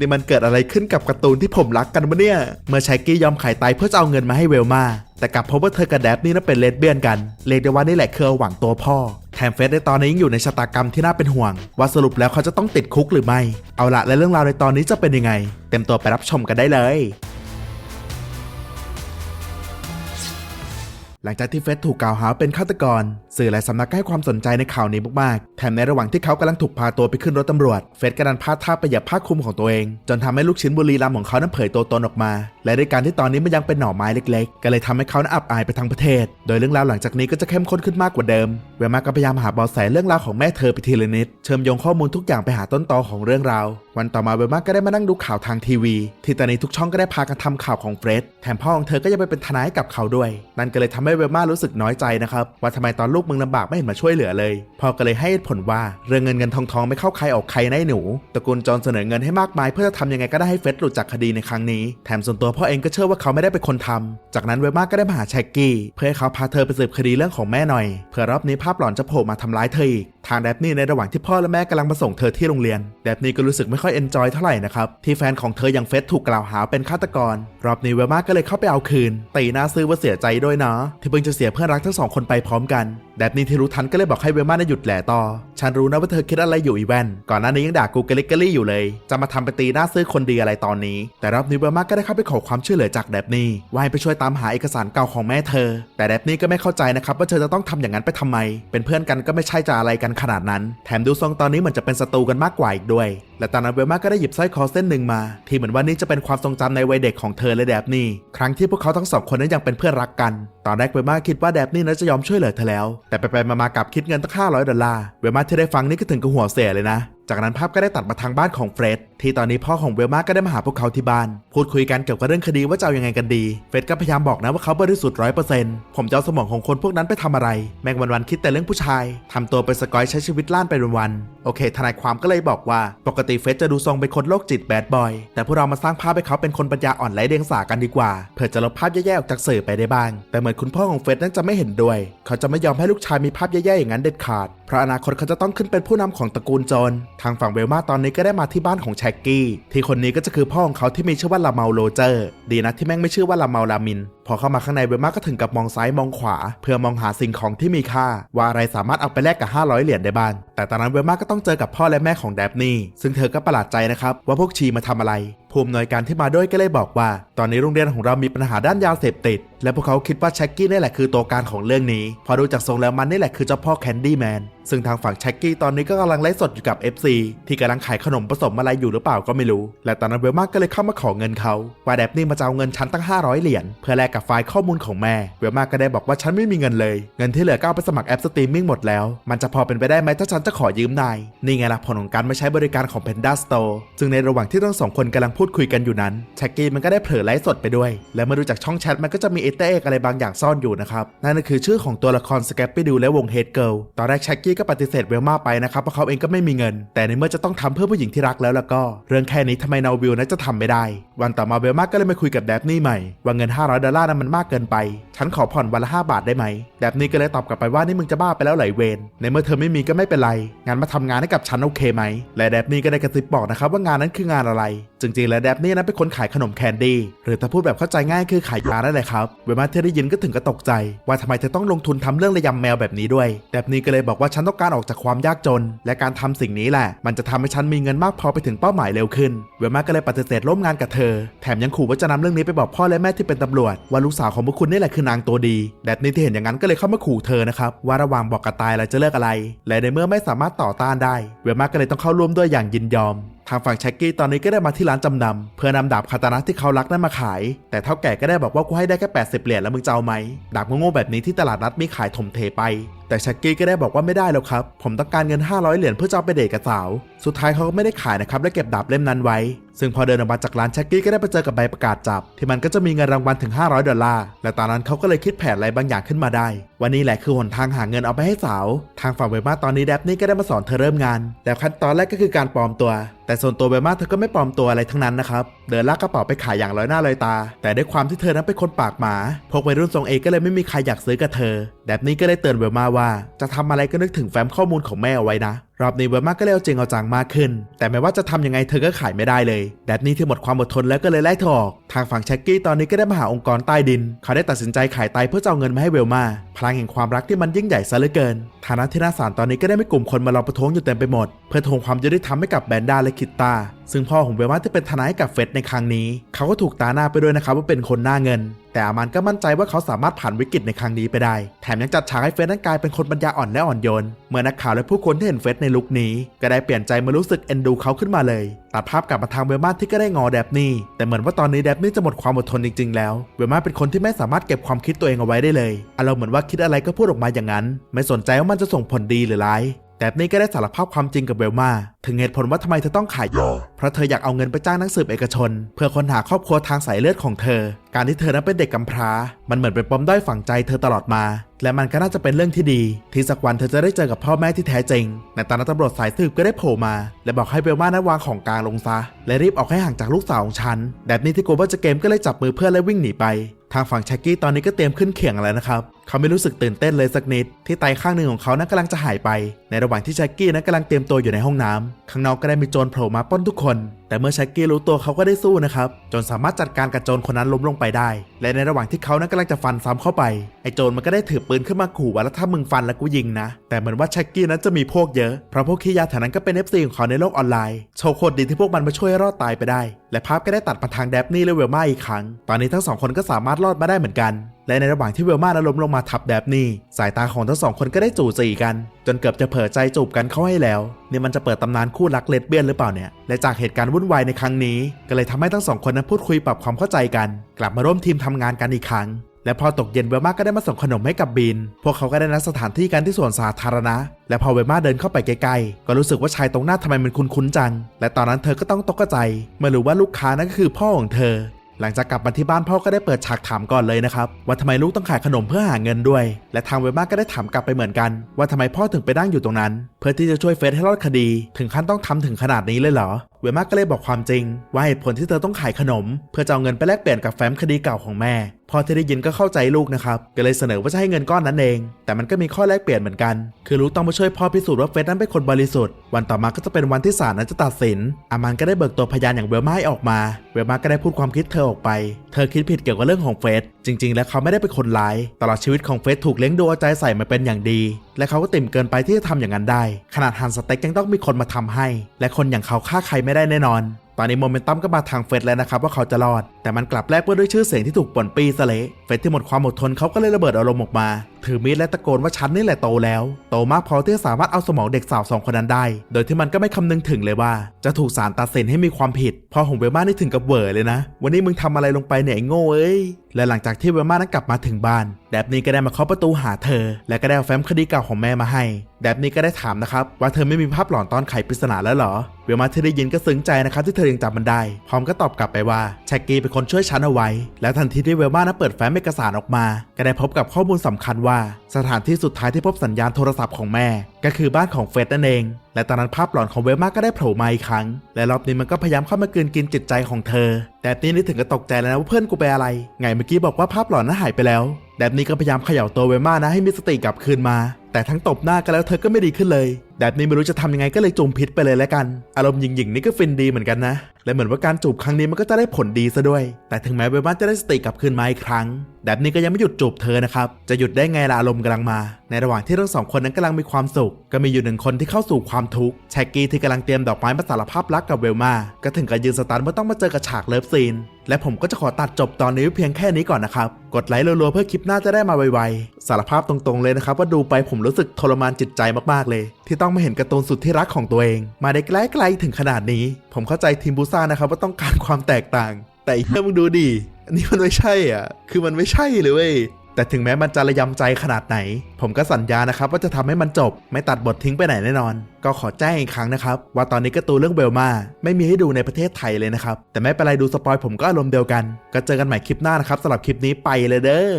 นี่มันเกิดอะไรขึ้นกับการ์ตูนที่ผมรักกันวะเนี่ย เมื่อชายกี้ยอมขายไตเพื่อจะเอาเงินมาให้เวลมาแต่กลับพบว่าเธอกับแดบนี่นั้นเป็นเลสเบี้ยนกัน เรียกได้ว่านี่แหละคือหวังตัวพ่อ แถมเฟสในตอนนี้ยังอยู่ในชะตากรรมที่น่าเป็นห่วง ว่าสรุปแล้วเขาจะต้องติดคุกหรือไม่ เอาละและเรื่องราวในตอนนี้จะเป็นยังไง เต็มตัวไปรับชมกันได้เลยหลังจากที่เฟสถูกกล่าวหาเป็นฆาตกร สื่อหลายสำนักก็ให้ความสนใจในข่าวนี้มากๆ แถมในระหว่างที่เขากำลังถูกพาตัวไปขึ้นรถตำรวจ เฟสก็ดันพลาดท่าไปหยียบผ้าคลุมของตัวเอง จนทำให้ลูกชิ้นบุรีรัมของเขานั้นเผยตัวตนออกมา และด้วยการที่ตอนนี้มันยังเป็นหน่อไม้เล็กๆ ก็เลยทำให้เขานั้นอับอายไปทั้งประเทศ โดยเรื่องราวหลังจากนี้ก็จะเข้มข้นขึ้นมากกว่าเดิม เวมาก็พยายามหาเบาะแสเรื่องราวของแม่เธอไปทีละนิด เชื่อมโยงข้อมูลทุกอย่างไปหาต้นตอของเรื่องราว วันต่อมาเวมาก็ได้มานั่งดูข่าวทางทีวี ที่ตอนนี้ทุกช่องก็ได้พากันทำข่าวของเฟรดแถมพ่อของเธอก็ยังไปเป็นทนายให้กับเขาด้วย นั่นก็เลยทำให้เวมารู้สึกน้อยใจนะครับว่าทำไมตอนลูกมึงลำบากไม่เห็นมาช่วยเหลือเลย พ่อก็เลยให้ผลว่าเรื่องเงินเงินทองทองไม่เข้าใครออกใครในหนูตระกูลจอนเสนอเงินให้มากมายเพื่อจะทำยังไงก็ได้ให้เฟร็ดหลุดจากคดีในครั้งนี้ แถมส่วนตัวพ่อเองก็เชื่อว่าเขาไม่ได้เป็นคนทำจากนั้นเวมาก็ได้มาหาแชกกี้ เพื่อให้เขาพาเธอไปสืบคดีเรื่องของแม่หน่อยเพื่อรอบนี้ภาพหลอนจะโผล่มาทำร้ายเธออีกทางแดบนี่ในระหว่างที่พ่อและแม่กำลังมาส่งเธอที่โรงเรียน แดบนี่ก็รู้สึกไม่ค่อยเอนจอยเท่าไหร่นะครับ ที่แฟนของเธออย่างเฟสถูกกล่าวหาเป็นฆาตกร รอบนี้เวลมาก็เลยเข้าไปเอาคืนตีหน้าซื้อว่าเสียใจด้วยนะ ที่เพิ่งจะเสียเพื่อนรักทั้งสองคนไปพร้อมกัน แดบนี่ที่รู้ทันก็เลยบอกให้เวลมาน่ะหยุดแหล่ต่อ ฉันรู้นะว่าเธอคิดอะไรอยู่อีแวนก่อนหน้านี้ยังด่ากูเกลิกเกลี่อยู่เลย จะมาทำไปตีหน้าซื้อคนดีอะไรตอนนี้ แต่รอบนี้เวลมาก็ได้เข้าไปขอความช่วยเหลือจากแดบนี่ว่าให้ไปช่วยตามหาเอกสารเก่าของแม่เธอ แต่แดบนี่ก็ไม่เข้าใจนะครับว่าเธอจะต้องทำอย่างนั้นไปทำไม เป็นเพื่อนกันก็ไม่ใช่จะอะไรกันขนาดนั้น แถมดูทรงตอนนี้เหมือนจะเป็นศัตรูกันมากกว่าอีกด้วย และตอนนั้นเวลมาก็ได้หยิบสร้อยคอเส้นหนึ่งมา ที่เหมือนว่านี่จะเป็นความทรงจำในวัยเด็กของเธอและแดบนี่ ครั้งที่พวกเขาทั้งสองคนนั้นยังเป็นเพื่อนรักกัน ตอนแรกเวลมาคิดว่าแดบนี่นั้นจะยอมช่วยเหลือเธอแล้ว แต่ไปๆมามากลับคิดเงินตั้งห้าร้อยดอลลาร์ เวลมาที่ได้ฟังนี่ก็ถึงกับหัวเสียเลยนะ จากนั้นภาพก็ได้ตัดมาทางบ้านของเฟร็ดที่ตอนนี้พ่อของเวลมาก็ได้มาหาพวกเขาที่บ้าน พูดคุยกันเกี่ยวกับเรื่องคดีว่าจะเอายังไงกันดี เฟร็ดก็พยายามบอกนะว่าเขาบริสุทธิ์ร้อยเปอร์เซ็นต์ผมจะเอาสมองของคนพวกนั้นไปทำอะไร แม่งวันๆคิดแต่เรื่องผู้ชายทำตัวเป็นสกอยใช้ชีวิตล่านไปวันๆโอเค ทนายความก็เลยบอกว่า ปกติเฟร็ดจะดูทรงเป็นคนโรคจิตแบดบอย แต่พวกเรามาสร้างภาพให้เขาเป็นคนปัญญาอ่อนไร้เดียงสากันดีกว่าเพื่อจะลบภาพแย่ๆออกจากสื่อไปได้บ้าง แต่เหมือนคุณพ่อของเฟร็ดนั้นจะไม่เห็นด้วย เขาจะไม่ยอมให้ลูกชายมีภาพแย่ๆอย่างนั้นเด็ดขาดเพราะอนาคตเขาจะต้องขึ้นเป็นผู้นำของตระกูลจรทางฝั่งเวลมาตอนนี้ก็ได้มาที่บ้านของแช็กกี้ ที่คนนี้ก็จะคือพ่อของเขาที่มีชื่อว่าลาเมาโรเจอร์ ดีนะที่แม่งไม่ชื่อว่าลาเมาลามิน พอเข้ามาข้างในเวลมาก็ถึงกับมองซ้ายมองขวา เพื่อมองหาสิ่งของที่มีค่า ว่าอะไรสามารถเอาไปแลกกับ 500 เหรียญได้บ้าง แต่ตอนนั้นเวลมาก็ต้องเจอกับพ่อและแม่ของแดบนี่ ซึ่งเธอก็ประหลาดใจนะครับว่าพวกชีมาทำอะไรผู้อำนวยการที่มาด้วยก็เลยบอกว่า ตอนนี้โรงเรียนของเรามีปัญหาด้านยาเสพติด และพวกเขาคิดว่าแช็กกี้นี่แหละคือตัวการของเรื่องนี้ พอดูจากทรงแล้วมันนี่แหละคือเจ้าพ่อแคนดี้แมน ซึ่งทางฝั่งแช็กกี้ตอนนี้ก็กำลังไลฟ์สดอยู่กับ FC ที่กำลังขายขนมผสมอะไรอยู่หรือเปล่าก็ไม่รู้ และตอนนั้นเวลมาก็เลยเข้ามาขอเงินเขาว่าแดบนี่มาจะเอาเงินฉันตั้ง 500 เหรียญเพื่อแลกกับไฟล์ข้อมูลของแม่ เวลมาก็ได้บอกว่าฉันไม่มีเงินเลย เงินที่เหลือก็เอาไปสมัครแอปสตรีมมิ่งหมดแล้ว มันจะพอเป็นไปได้ไหมถ้าฉันจะขอยืมนาย นี่ไงล่ะผลของการมาใช้บริการของ Panda Store ซึ่งในระหว่างที่ทั้งสองคนกำลังพูดคุยกันอยู่นั้นแช็กกี้มันก็ได้เผลอไลฟ์สดไปด้วย และเมื่อดูจากช่องแชทมันก็จะมีเอเตอร์เอกอะไรบางอย่างซ่อนอยู่นะครับ นั่นก็คือชื่อของตัวละครสแกปปี้ดูและวงเฮดเกิลตอนแรกแช็กกี้ก็ปฏิเสธเวลมาไปนะครับเพราะเขาเองก็ไม่มีเงิน แต่ในเมื่อจะต้องทำเพื่อผู้หญิงที่รักแล้วแล้วก็ เรื่องแค่นี้ทำไมนาวิลนั้นจะทำไม่ได้ วันต่อมาเวลมาก็เลยมาคุยกับแดบนี่ใหม่ว่าเงิน 500 ดอลลาร์นั้นมันมากเกินไป ฉันขอผ่อนวันละ 5 บาทได้ไหม แดบนี่ก็เลยตอบกลับไปว่านี่มึงจะบ้าไปแล้วไหลเวนในเมื่อเธอไม่มีก็ไม่เป็นไรงานมาทำงานให้กับฉันโอเคไหมและแดบนี่ก็ได้กระซิบบอกนะครับว่างานนั้นคืองานอะไร จริงๆ แล้วแดบนี่นั้นเป็นคนขายขนมแคนดี้หรือถ้าพูดแบบเข้าใจง่ายคือขายยานั่นแหละครับเวลมาเธอได้ยินก็ถึงก็ตกใจ ว่าทำไมเธอต้องลงทุนทำเรื่องระยำแมวแบบนี้ด้วย แดบนี่ก็เลยบอกว่าฉันต้องการออกจากความยากจน และการทำสิ่งนี้แหละ มันจะทำให้ฉันมีเงินมากพอไปถึงเป้าหมายเร็วขึ้นเวลมาก็เลยปฏิเสธร่วมงานกับเธอแถมยังขู่ว่าจะนำเรื่องนี้ไปบอกพ่อและแม่ที่เป็นตำรวจ ว่าลูกสาวของพวกคุณนี่แหละคือนางตัวดีแดบนี่ที่เห็นอย่างนั้นก็เลยเข้ามาขู่เธอนะครับว่าระหว่างบอกกับตายเราจะเลือกอะไร และในเมื่อไม่สามารถต่อต้านได้ เวลมาก็เลยต้องเข้าร่วมด้วยอย่างยินยอมทางฝั่งแช็กกี้ตอนนี้ก็ได้มาที่ร้านจำนำเพื่อนำดาบคาตานะที่เขารักนั้นมาขาย แต่เท่าแก่ก็ได้บอกว่ากูให้ได้แค่ 80 เหรียญแล้วมึงจะเอาไหมดาบโง่ๆแบบนี้ที่ตลาดนัดมีขายถมเทไป แต่ช็กกี้ก็ได้บอกว่าไม่ได้แล้วครับ ผมต้องการเงิน 500 เหรียญเพื่อจะเอาไปเดทกับสาว สุดท้ายเขาก็ไม่ได้ขายนะครับและเก็บดาบเล่มนั้นไว้ ซึ่งพอเดินออกมาจากร้านช็กกี้ก็ได้ไปเจอกับใบประกาศจับ ที่มันก็จะมีเงินรางวัลถึง 500 ดอลลาร์ และตอนนั้นเขาก็เลยคิดแผนอะไรบางอย่างขึ้นมาได้ วันนี้แหละคือหนทางหาเงินเอาไปให้สาว ทางฝั่งเวมาตอนนี้แดบนี่ก็ได้มาสอนเธอเริ่มงาน แต่ขั้นตอนแรกก็คือการปลอมตัว แต่ส่วนตัวเวมาเธอก็ไม่ปลอมตัวอะไรทั้งนั้นนะครับ เดินลากกระเป๋าไปขายอย่างลอยหน้าลอยตา แต่ด้วยความที่เธอนั้นเป็นคนปากหมา พวกวัยรุ่นทรงเอก็เลยไม่มีใครอยากซื้อกับเธอ แดบนี่ก็เลยเตือนเวมาว่าจะทำอะไรก็นึกถึงแฟ้มข้อมูลของแม่เอาไว้นะ รอบนี้เวลมาก็เลยเอาจริงเอาจังมากขึ้น แต่ไม่ว่าจะทำยังไงเธอก็ขายไม่ได้เลยแดดนี่ที่หมดความอดทนแล้วก็เลยไล่เธอออกทางฝั่งแช็กกี้ตอนนี้ก็ได้มาหาองค์กรใต้ดิน เขาได้ตัดสินใจขายไตเพื่อจะเอาเงินมาให้เวลมาพลังแห่งความรักที่มันยิ่งใหญ่ซะเหลือเกินฐานะที่น่าศาลตอนนี้ก็ได้ไมีกลุ่มคนมาลองประท้วงอยู่เต็มไปหมด เพื่อทวงความยุติธรรมให้กับแบนด้าและคิตตาซึ่งพ่อของเวลมาที่เป็นทนายให้กับเฟดในครั้งนี้ เขาก็ถูกตาหน้าไปด้วยนะครับว่าเป็นคนหน้าเงิน แต่อามันก็มั่นใจว่าเขาสามารถผ่านวิกฤตในครั้งนี้ไปได้ แถมยังจัดฉากให้เฟสนั้นกลายเป็นคนปัญญาอ่อนและอ่อนโยนเมื่อนักข่าวและผู้คนที่เห็นเฟสในลุคนี้ก็ได้เปลี่ยนใจมารู้สึกเอ็นดูเขาขึ้นมาเลย ตัดภาพกลับมาทางเวลมาที่ก็ได้งอแดบนี่แต่เหมือนว่าตอนนี้แดบนี่จะหมดความอดทนจริงๆ แล้วเวลมาเป็นคนที่ไม่สามารถเก็บความคิดตัวเองเอาไว้ได้เลยอารมณ์เหมือนว่าคิดอะไรก็พูดออกมาอย่างนั้น ไม่สนใจว่ามันจะส่งผลดีหรือร้าย แดบนี่ก็ได้สารภาพความจริงกับเวลมาถึงเหตุผลว่าทำไมเธอต้องขายยาเพราะเธออยากเอาเงินไปจ้างนักสืบเอกชน เพื่อค้นหาครอบครัวทางสายเลือดของเธอ การที่เธอนั้นเป็นเด็กกำพร้า มันเหมือนเป็นปมด้อยฝังใจเธอตลอดมา และมันก็น่าจะเป็นเรื่องที่ดี ที่สักวันเธอจะได้เจอกับพ่อแม่ที่แท้จริงในตอนนั้นตำรวจสายสืบก็ได้โผล่มา และบอกให้เบลมานั้นวางของกลางลงซะ และรีบออกให้ห่างจากลูกสาวของฉันแบบนี้ที่กลัวว่าจะเกมก็เลยจับมือเพื่อนและวิ่งหนีไป ทางฝั่งแช็กกี้ตอนนี้ก็เตรียมขึ้นเขียงแล้วนะครับ เขาไม่รู้สึกตื่นเต้นเลยสักนิด ที่ไตข้างหนึ่งของเขานั้นกำลังจะหายไป ในระหว่างที่ช็กกี้นั้นกำลังเตรียมตัวอยู่ในห้องน้ำข้างนอกก็ได้มีโจรโผล่มาป้นทุกคน แต่เมื่อช็กกี้รู้ตัวเขาก็ได้สู้นะครับ จนสามารถจัดการกับโจรคนนั้นล้มลงไปได้ และในระหว่างที่เขานั้นกำลังจะฟันซ้ำเข้าไป ไอ้โจรมันก็ได้ถือปืนขึ้นมาขู่ว่าแล้วถ้ามึงฟันแล้วกูยิงนะ แต่เหมือนว่าช็กกี้นั้นจะมีพวกเยอะ เพราะพวกขี้ยาแถวนั้นก็เป็น FC ของเขาในโลกออนไลน์ โชว์โคตรดีที่พวกมันมาช่วยรอดตายไปได้ และภาพก็ได้ตัดมาทางแดบนี่และเวลมาอีกครั้ง ตอนนี้ทั้งสองคนก็สามารถรอดมาได้เหมือนกัน และในระหว่างที่เวลมานั้นล้มลงมาทับแดบนี่สายตาของทั้งสองคนก็ได้จู่จีกัน จนเกือบจะเผลอใจจูบกันเข้าให้แล้วนี่มันจะเปิดตำนานคู่รักเลสเบี้ยนหรือเปล่าเนี่ยและจากเหตุการณ์วุ่นวายในครั้งนี้ ก็เลยทำให้ทั้งสองคนนั้นพูดคุยปรับความเข้าใจกัน กลับมาร่วมทีมทำงานกันอีกครั้งและพอตกเย็นเวลมาก็ได้มาส่งขนมให้กับบีนพวกเขาก็ได้นัดสถานที่กันที่สวนสาธารณะ และพอเวลมาเดินเข้าไปใกล้ๆ ก็รู้สึกว่าชายตรงหน้าทำไมมันคุ้นๆจัง และตอนนั้นเธอก็ต้องตกใจ เมื่อรู้ว่าลูกค้านั่นก็คือพ่อของเธอ หลังจากกลับมาที่บ้านพ่อก็ได้เปิดฉากถามก่อนเลยนะครับว่าทำไมลูกต้องขายขนมเพื่อหาเงินด้วย และทางเวลมาก็ได้ถามกลับไปเหมือนกัน ว่าทำไมพ่อถึงไปนั่งอยู่ตรงนั้น เพื่อที่จะช่วยเฟสให้รอดคดี ถึงขั้นต้องทำถึงขนาดนี้เลยเหรอ เวลมาก็เลยบอกความจริง ว่าเหตุผลที่เธอต้องขายขนม เพื่อจะเอาเงินไปแลกเปลี่ยนกับแฟ้มคดีเก่าของแม่ พอที่ได้ยินก็เข้าใจลูกนะครับ ก็เลยเสนอว่าจะให้เงินก้อนนั้นเอง แต่มันก็มีข้อแลกเปลี่ยนเหมือนกัน คือลูกต้องมาช่วยพ่อพิสูจน์ว่าเฟสนั้นเป็นคนบริสุทธิ์ วันต่อมาก็จะเป็นวันที่ศาลนั้นจะตัดสิน อามันก็ได้เบิกตัวพยานอย่างเวลมาให้ออกมา เวลมาก็ได้พูดความคิดเธอออกไป เธอคิดผิดเกี่ยวกับเรื่องของเฟสจริง ๆ แล้วเขาไม่ได้เป็นคนร้าย ตลอดชีวิตของเฟสถูกเลี้ยงดูเอาใจใส่มาเป็นอย่างดี และเขาก็ติ่มเกินไปที่จะทำอย่างนั้นได้ ขนาดหันสเต็กยังต้องมีคนมาทำให้ และคนอย่างเขาฆ่าใครไไม่ได้แน่นอน ตอนนี้โมเมนตัมก็มาทางเฟสแล้วนะครับว่าเขาจะรอด แต่มันกลับแลกเพื่อด้วยชื่อเสียงที่ถูกป่นปีซะเละเฟสที่หมดความอดทนเขาก็เลยระเบิดอารมณ์ออกมาถือมีดและตะโกนว่าฉันนี่แหละโตแล้ว โตมากพอที่จะสามารถเอาสมองเด็กสาวสองคนนั้นได้ โดยที่มันก็ไม่คำนึงถึงเลยว่า จะถูกศาลตัดสินให้มีความผิด พอของเวลมานี่ถึงกับเวอร์เลยนะ วันนี้มึงทำอะไรลงไปเนี่ยไอ้โง่เอ้ย และหลังจากที่เวลมานั้นกลับมาถึงบ้าน แดบนี้ก็ได้มาเคาะประตูหาเธอ และก็ได้เอาแฟ้มคดีเก่าของแม่มาให้ แดบนี้ก็ได้ถามนะครับว่าเธอไม่มีภาพหลอนตอนไขปริศนาแล้วเหรอ เวลมาที่ได้ยินก็ซึ้งใจนะครับที่เธอยังจำมันได้ พร้อมก็ตอบกลับไปว่าแชกกี้เป็นคนช่วยฉันเอาไว้ และทันทีที่เวมานั้นเปิดแฟ้มเอกสารออกมา ก็ได้พบกับข้อมูลสำคัญว่าสถานที่สุดท้ายที่พบสัญญาณโทรศัพท์ของแม่ ก็คือบ้านของเฟรดนั่นเอง และตอนนั้นภาพหลอนของเวลมาก็ได้โผล่มาอีกครั้ง และรอบนี้มันก็พยายามเข้ามากลืนกินจิตใจของเธอ แดบนี่นึกถึงก็ตกใจแล้วนะว่าเพื่อนกูไปอะไร ไงเมื่อกี้บอกว่าภาพหลอนนั้นหายไปแล้ว แดบนี้ก็พยายามเขย่าตัวเวลมานะให้มีสติกลับคืนมาแต่ทั้งตบหน้ากันแล้วเธอก็ไม่ดีขึ้นเลยแดบนี้ไม่รู้จะทำยังไงก็เลยจุมพิษไปเลยแล้วกัน อารมณ์หยิงๆนี่ก็ฟินดีเหมือนกันนะ และเหมือนว่าการจูบครั้งนี้มันก็จะได้ผลดีซะด้วย แต่ถึงแม้เวลมาจะได้สติกลับคืนมาอีกครั้งแดบนี้ก็ยังไม่หยุดจูบเธอนะครับ จะหยุดได้ไงล่ะอารมณ์กำลังมา ในระหว่างที่ทั้งสองคนนั้นกำลังมีความสุข ก็มีอยู่หนึ่งคนที่เข้าสู่ความทุกข์ แชกกี้ที่กำลังเตรียมดอกไม้มาสารภาพรักกับเวลมา ก็ถึงกับยืนสตันเมื่อต้องมาเจอกับฉากเลิฟซีน และผมก็จะขอตัดจบตอนนี้เพียงแค่นี้ก่อนนะครับ กดไลค์รัวๆเพื่อคลิปหน้าจะได้มาไวๆ สารภาพตรงๆเลยนะครับว่าดูไปผมรู้สึกทรมานจิตใจมากๆเลย ที่ต้องมาเห็นการ์ตูนสุดที่รักของตัวเอง มาได้ใกล้ๆถึงขนาดนี้ ผมเข้าใจทีมบูซ่านะครับว่าต้องการความแตกต่าง แต่อีกเรื่องมึงดูดิอันนี้มันไม่ใช่อะ คือมันไม่ใช่เลยเว้ยแต่ถึงแม้มันจะระยำใจขนาดไหน ผมก็สัญญานะครับว่าจะทำให้มันจบ ไม่ตัดบททิ้งไปไหนแน่นอน ก็ขอแจ้งอีกครั้งนะครับ ว่าตอนนี้การ์ตูนเรื่องเบลมาไม่มีให้ดูในประเทศไทยเลยนะครับ แต่ไม่เป็นไรดูสปอยผมก็อารมณ์เดียวกัน ก็เจอกันใหม่คลิปหน้านะครับสำหรับคลิปนี้ไปเลยเด้อ